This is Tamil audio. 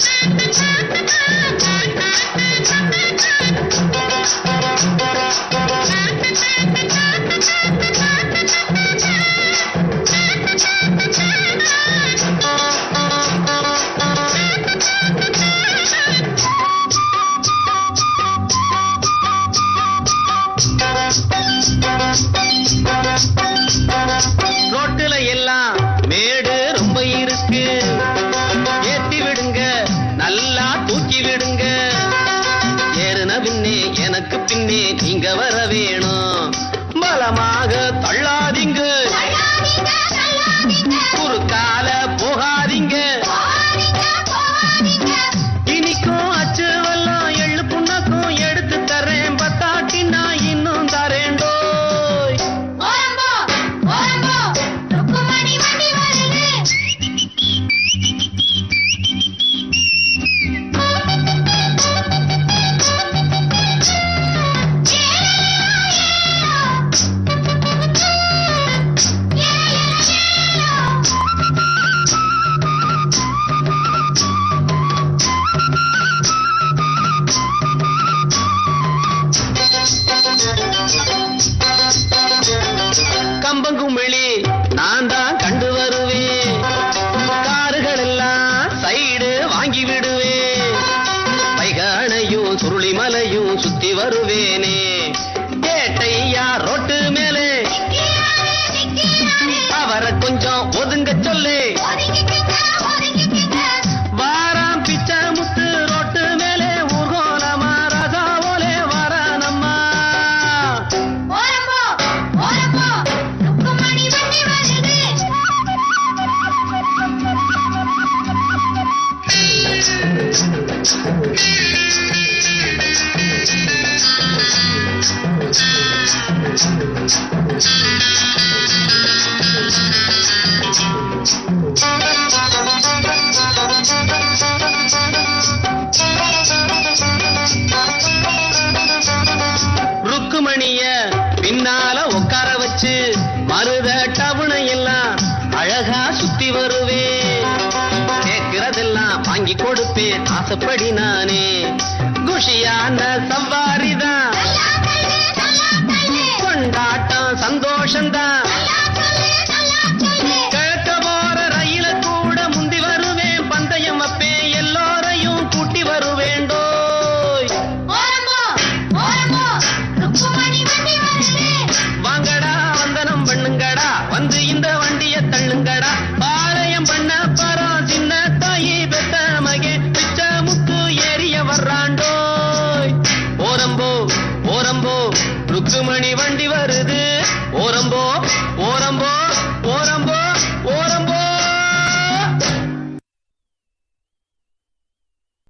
Thank you. எனக்கு பின்னே நீங்க வர வேணும். பலமாக கம்பங்கும் விழி நான் தான் கண்டு வருவேன். காருகள் எல்லாம் சைடு வாங்கி விடுவேன். பைகானையும் சுருளிமலையும் சுத்தி வருவேனே. கேட்டையா ரோட்டு மேலே. அவரை கொஞ்சம் ஒதுங்க சொல்லு. ருக்குமணிய பின்னால உட்கார வச்சு மருத டவுனை எல்லாம் அழகா சுத்தி வருவே. கேட்கிறதெல்லாம் வாங்கி கொடுப்பே. ஆசைப்படி நானே குஷியான சம்பா